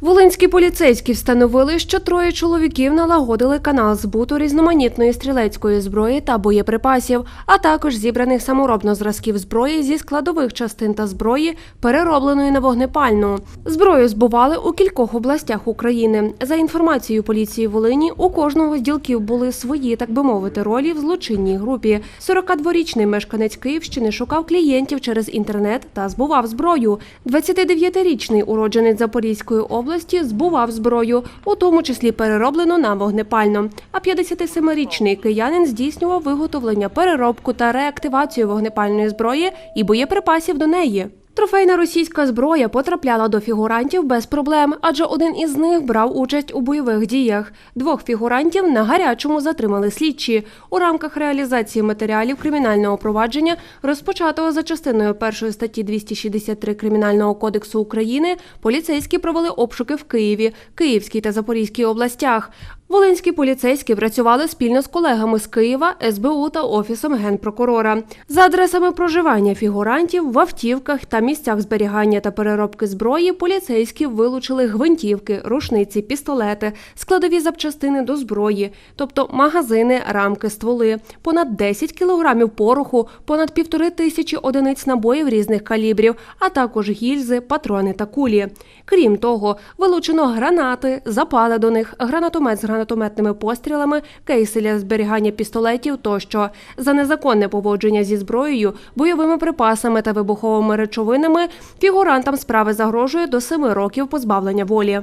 Волинські поліцейські встановили, що троє чоловіків налагодили канал збуту різноманітної стрілецької зброї та боєприпасів, а також зібраних саморобно зразків зброї зі складових частин та зброї, переробленої на вогнепальну. Зброю збували у кількох областях України. За інформацією поліції Волині, у кожного з ділків були свої, так би мовити, ролі в злочинній групі. 42-річний мешканець Київщини шукав клієнтів через інтернет та збував зброю. 29-річний уродженець Запорізької області збував зброю, у тому числі перероблено на вогнепальну. А 57-річний киянин здійснював виготовлення, переробку та реактивацію вогнепальної зброї і боєприпасів до неї. Трофейна російська зброя потрапляла до фігурантів без проблем, адже один із них брав участь у бойових діях. Двох фігурантів на гарячому затримали слідчі. У рамках реалізації матеріалів кримінального провадження, розпочатого за частиною першої статті 263 Кримінального кодексу України, поліцейські провели обшуки в Києві, Київській та Запорізькій областях. Волинські поліцейські працювали спільно з колегами з Києва, СБУ та Офісом генпрокурора. За адресами проживання фігурантів в автівках та місцях зберігання та переробки зброї поліцейські вилучили гвинтівки, рушниці, пістолети, складові запчастини до зброї, тобто магазини, рамки, стволи, понад 10 кілограмів пороху, понад півтори тисячі одиниць набоїв різних калібрів, а також гільзи, патрони та кулі. Крім того, вилучено гранати, запали до них, гранатомет з гранатометними пострілами, кейси для зберігання пістолетів тощо. За незаконне поводження зі зброєю, бойовими припасами та вибуховими речовинами фігурантам справи загрожує до семи років позбавлення волі.